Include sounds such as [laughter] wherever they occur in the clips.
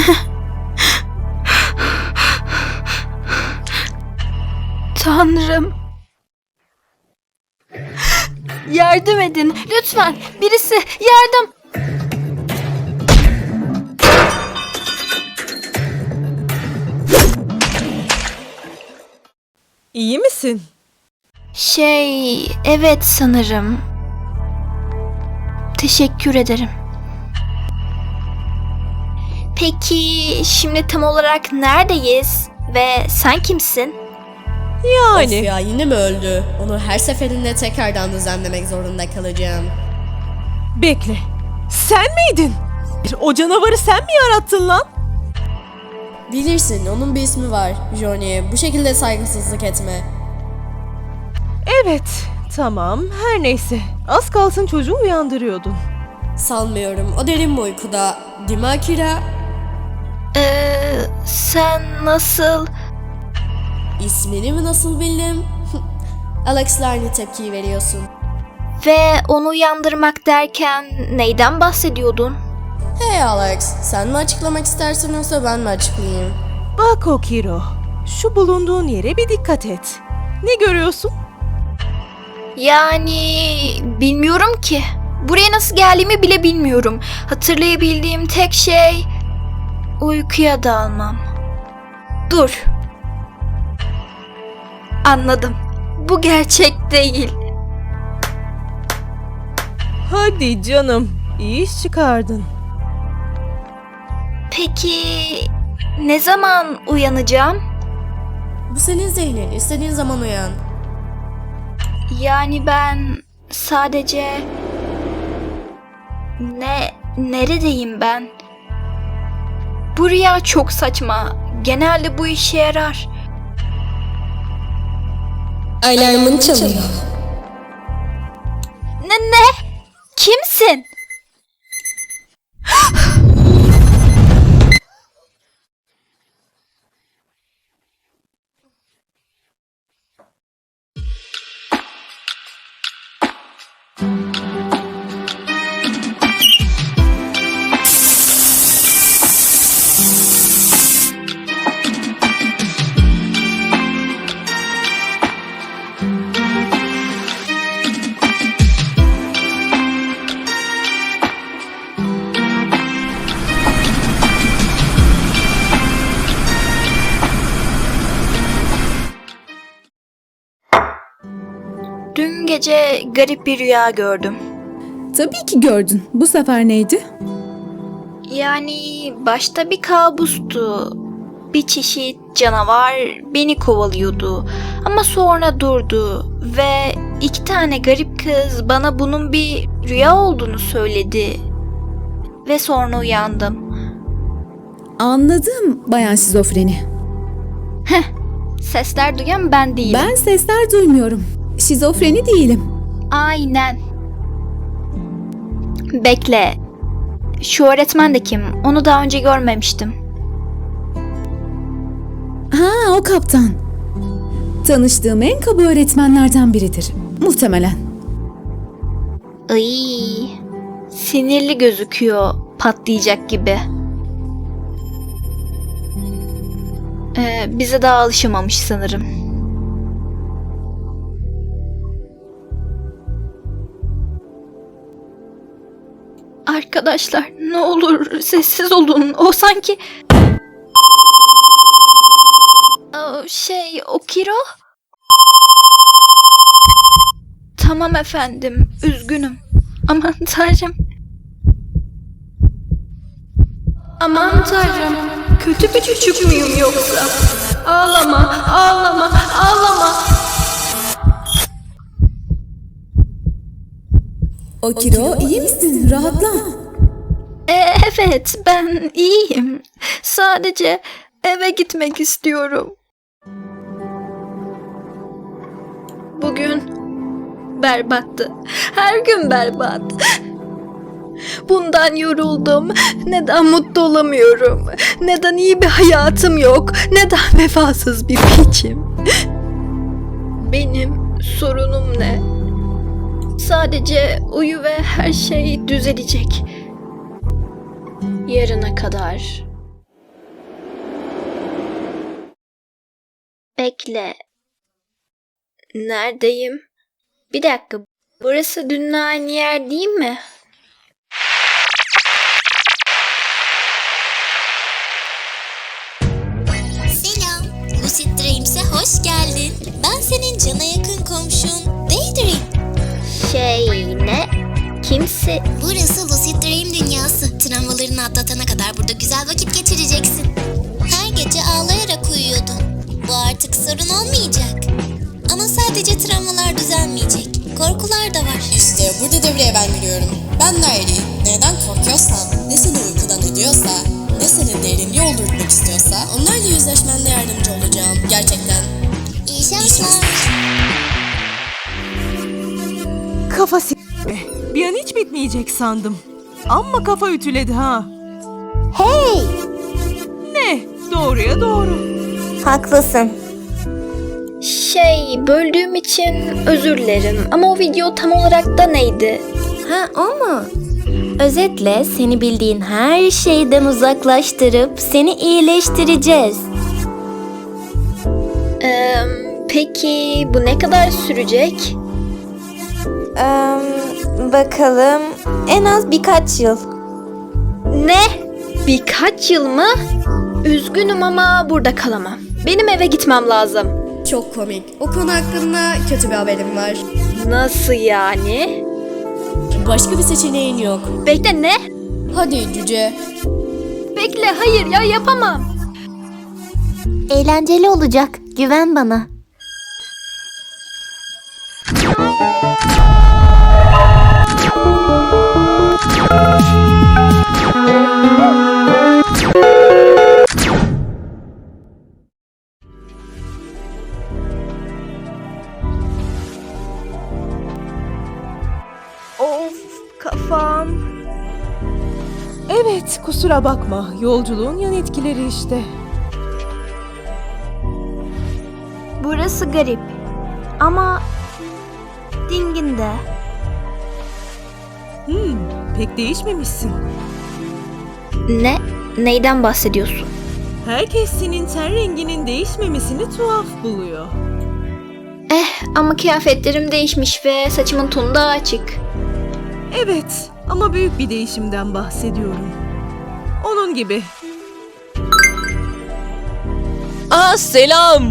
[laughs] Tanrım. Yardım edin. Lütfen. Birisi yardım. İyi misin? Şey, evet sanırım. Teşekkür ederim. Peki şimdi tam olarak neredeyiz ve sen kimsin? Yani. Of ya yine mi öldü? Onu her seferinde tekrardan düzenlemek zorunda kalacağım. Bekle. Sen miydin? O canavarı sen mi yarattın lan? Bilirsin onun bir ismi var Johnny. Bu şekilde saygısızlık etme. Evet. Tamam. Her neyse. Az kalsın çocuğu uyandırıyordun. Sanmıyorum. O derin bir uykuda. Değil mi Akira? Ee, sen nasıl... İsmini mi nasıl bildim? [laughs] Alex'la aynı tepkiyi veriyorsun. Ve onu uyandırmak derken neyden bahsediyordun? Hey Alex, sen mi açıklamak istersin yoksa ben mi açıklayayım? Bak Okiro. Şu bulunduğun yere bir dikkat et. Ne görüyorsun? Yani bilmiyorum ki. Buraya nasıl geldiğimi bile bilmiyorum. Hatırlayabildiğim tek şey uykuya dalmam. Dur. Anladım. Bu gerçek değil. Hadi canım. İyi iş çıkardın. Peki ne zaman uyanacağım? Bu senin zihnin. İstediğin zaman uyan. Yani ben sadece ne neredeyim ben? Bu rüya çok saçma. Genelde bu işe yarar. Alarmın çalıyor. Ne ne? Kimsin? Gece garip bir rüya gördüm. Tabii ki gördün. Bu sefer neydi? Yani başta bir kabustu. Bir çeşit canavar beni kovalıyordu. Ama sonra durdu ve iki tane garip kız bana bunun bir rüya olduğunu söyledi. Ve sonra uyandım. Anladım Bayan Şizofreni. Sesler duyan ben değilim. Ben sesler duymuyorum. Şizofreni değilim. Aynen. Bekle. Şu öğretmen de kim? Onu daha önce görmemiştim. Ha o kaptan. Tanıştığım en kaba öğretmenlerden biridir. Muhtemelen. Ay, sinirli gözüküyor, patlayacak gibi. Ee, bize daha alışamamış sanırım. Arkadaşlar ne olur sessiz olun. O sanki... Aa, Şey, o Kiro? Tamam efendim, üzgünüm. Aman tanrım. Aman tanrım, kötü bir çocuk muyum yoksa? Ağlama, ağlama, ağlama. Okiro iyi misin? Rahatla. Ee, evet, ben iyiyim. Sadece eve gitmek istiyorum. Bugün berbattı. Her gün berbat. Bundan yoruldum. Neden mutlu olamıyorum? Neden iyi bir hayatım yok? Neden vefasız bir piçim? Benim sorunum ne? Sadece uyu ve her şey düzelecek. Yarına kadar. Bekle. Neredeyim? Bir dakika. Burası dünle aynı yer değil mi? Selam. Lucid Dreams'e hoş geldin. Ben senin cana yakın komşun. Şey ne? Kimse... Burası Lucid Dream dünyası. Travmalarını atlatana kadar burada güzel vakit geçireceksin. Her gece ağlayarak uyuyordun. Bu artık sorun olmayacak. Ama sadece travmalar düzelmeyecek. Korkular da var. İşte burada devreye ben giriyorum. Ben Nairi. Neden korkuyorsan, ne seni uykudan ediyorsa, ne senin değerini yoldurtmak istiyorsa onlarla yüzleşmende yardımcı olacağım. Gerçekten. İyi şanslar. Kafa s- Bir an hiç bitmeyecek sandım. Amma kafa ütüledi ha. Hey, Ne? Doğruya doğru. haklısın. Şey böldüğüm için özür dilerim ama o video tam olarak da neydi? Ha o mu? Özetle seni bildiğin her şeyden uzaklaştırıp seni iyileştireceğiz. Ee, peki bu ne kadar sürecek? Bakalım en az birkaç yıl. Ne? Birkaç yıl mı? Üzgünüm ama burada kalamam. Benim eve gitmem lazım. Çok komik. O konu hakkında kötü bir haberim var. Nasıl yani? Başka bir seçeneğin yok. Bekle ne? Hadi cüce. Bekle hayır ya yapamam. Eğlenceli olacak. Güven bana. Kusura bakma. Yolculuğun yan etkileri işte. Burası garip. Ama dingin de. Hmm, pek değişmemişsin. Ne? Neyden bahsediyorsun? Herkes senin ten renginin değişmemesini tuhaf buluyor. Eh ama kıyafetlerim değişmiş ve saçımın tonu daha açık. Evet, ama büyük bir değişimden bahsediyorum. Onun gibi. Aa selam.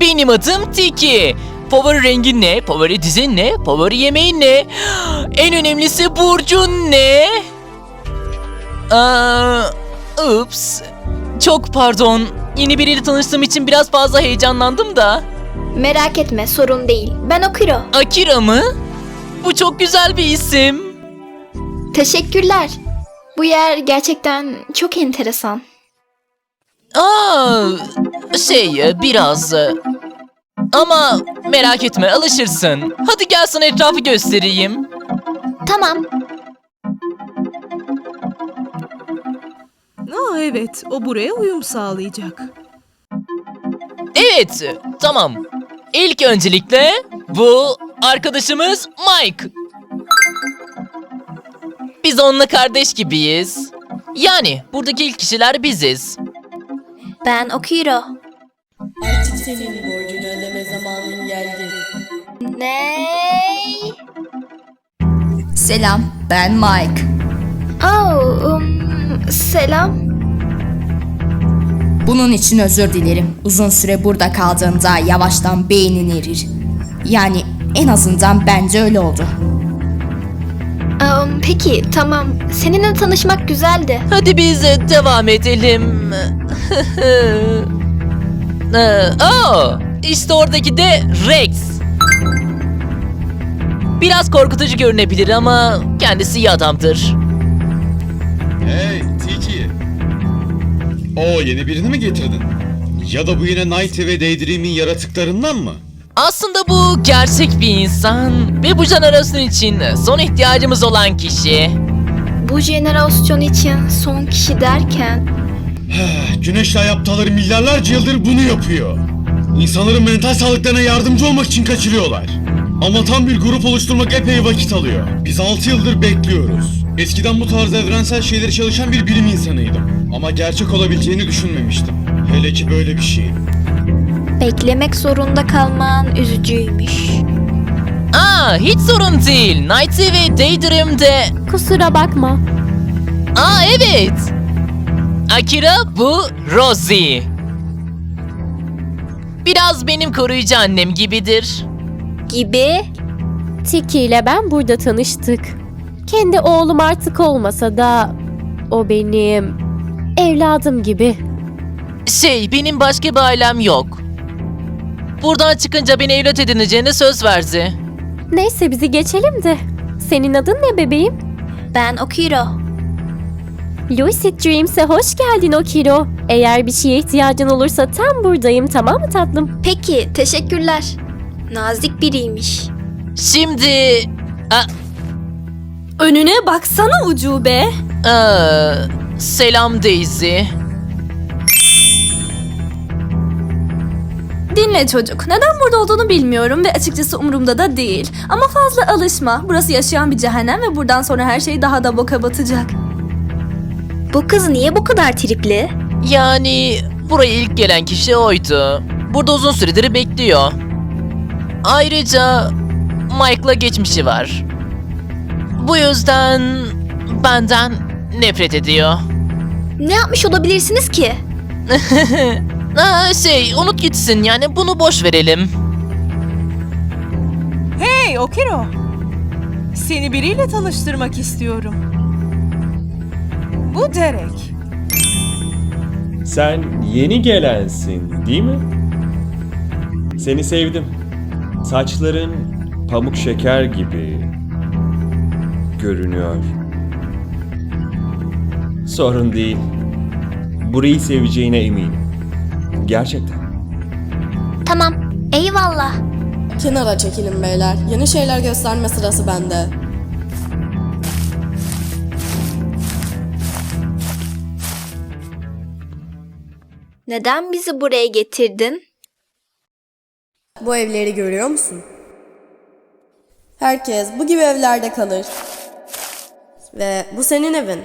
Benim adım Tiki. Favori rengin ne? Favori dizin ne? Favori yemeğin ne? [gasps] En önemlisi burcun ne? Aa, ups. Çok pardon. Yeni biriyle tanıştığım için biraz fazla heyecanlandım da. Merak etme sorun değil. Ben Okiro. Akira mı? Bu çok güzel bir isim. Teşekkürler. Bu yer gerçekten çok enteresan. Aa, şey biraz. Ama merak etme alışırsın. Hadi gel sana etrafı göstereyim. Tamam. Aa evet, o buraya uyum sağlayacak. Evet, tamam. İlk öncelikle bu arkadaşımız Mike. Biz onunla kardeş gibiyiz. Yani buradaki ilk kişiler biziz. Ben Okiro. Artık senin borcunu ödeme zamanın geldi. Ne? Selam, ben Mike. Oh, um, selam. Bunun için özür dilerim. Uzun süre burada kaldığında yavaştan beynin erir. Yani en azından bence öyle oldu. Um, peki tamam. Seninle tanışmak güzeldi. Hadi biz de devam edelim. [laughs] Ee, Aa, işte oradaki de Rex. Biraz korkutucu görünebilir ama kendisi iyi adamdır. Hey Tiki. O yeni birini mi getirdin? Ya da bu yine Nighty ve Daydream'in yaratıklarından mı? Aslında bu gerçek bir insan ve bu jenerasyon için son ihtiyacımız olan kişi. Bu jenerasyon için son kişi derken Güneşle ay aptalları milyarlarca yıldır bunu yapıyor. İnsanların mental sağlıklarına yardımcı olmak için kaçırıyorlar. Ama tam bir grup oluşturmak epey vakit alıyor. Biz 6 yıldır bekliyoruz. Eskiden bu tarz evrensel şeyleri çalışan bir bilim insanıydım. Ama gerçek olabileceğini düşünmemiştim. Hele ki böyle bir şey. Beklemek zorunda kalman üzücüymüş. Aa hiç sorun değil. Nighty ve Daydream'de... Kusura bakma. Aa evet. Akira bu Rosie. Biraz benim koruyucu annem gibidir. Gibi. Tiki ile ben burada tanıştık. Kendi oğlum artık olmasa da o benim evladım gibi. Şey benim başka bir ailem yok. Buradan çıkınca beni evlat edineceğine söz verdi. Neyse bizi geçelim de. Senin adın ne bebeğim? Ben Okiro. Lucid Dreams'e hoş geldin Okiro. Eğer bir şeye ihtiyacın olursa tam buradayım tamam mı tatlım? Peki, teşekkürler. Nazik biriymiş. Şimdi... Aa, Önüne baksana ucube. aa, selam Daisy. Dinle çocuk. Neden burada olduğunu bilmiyorum ve açıkçası umurumda da değil. Ama fazla alışma. Burası yaşayan bir cehennem ve buradan sonra her şey daha da boka batacak. Bu kız niye bu kadar tripli? Yani buraya ilk gelen kişi oydu. Burada uzun süredir bekliyor. Ayrıca Mike'la geçmişi var. Bu yüzden benden nefret ediyor. Ne yapmış olabilirsiniz ki? [laughs] Aa, şey unut gitsin yani bunu boş verelim. Hey Okiro. Seni biriyle tanıştırmak istiyorum. Bu Derek. Sen yeni gelensin, değil mi? Seni sevdim. Saçların pamuk şeker gibi görünüyor. Sorun değil. Burayı seveceğine eminim. Gerçekten. Tamam, eyvallah. Kenara çekilin beyler. Yeni şeyler gösterme sırası bende. Neden bizi buraya getirdin? Bu evleri görüyor musun? Herkes bu gibi evlerde kalır. Ve bu senin evin.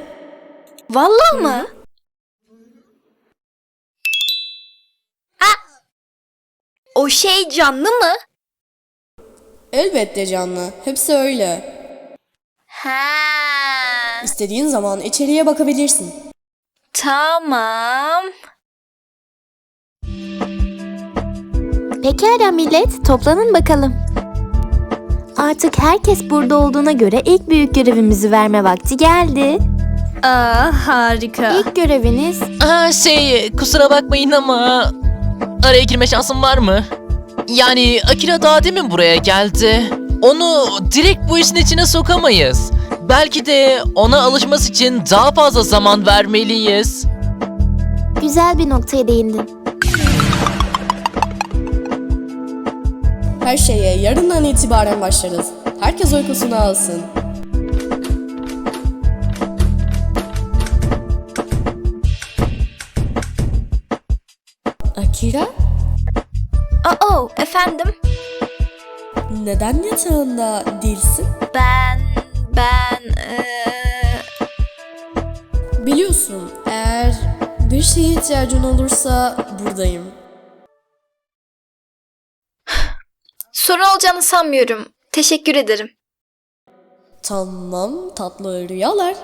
Vallahi mı? O şey canlı mı? Elbette canlı. Hepsi öyle. Ha. İstediğin zaman içeriye bakabilirsin. Tamam. Pekala millet toplanın bakalım. Artık herkes burada olduğuna göre ilk büyük görevimizi verme vakti geldi. Aa harika. İlk göreviniz Aa, şey kusura bakmayın ama araya girme şansım var mı? Yani Akira daha demin buraya geldi. Onu direkt bu işin içine sokamayız. Belki de ona alışması için daha fazla zaman vermeliyiz. güzel bir noktaya değindin. Her şeye yarından itibaren başlarız. Herkes uykusunu alsın. Akira, Aa, efendim? neden yatağında değilsin? Ben, ben, eee, Biliyorsun, eğer bir şeye ihtiyacın olursa buradayım. sorun olacağını sanmıyorum. Teşekkür ederim. Tamam, tatlı rüyalar.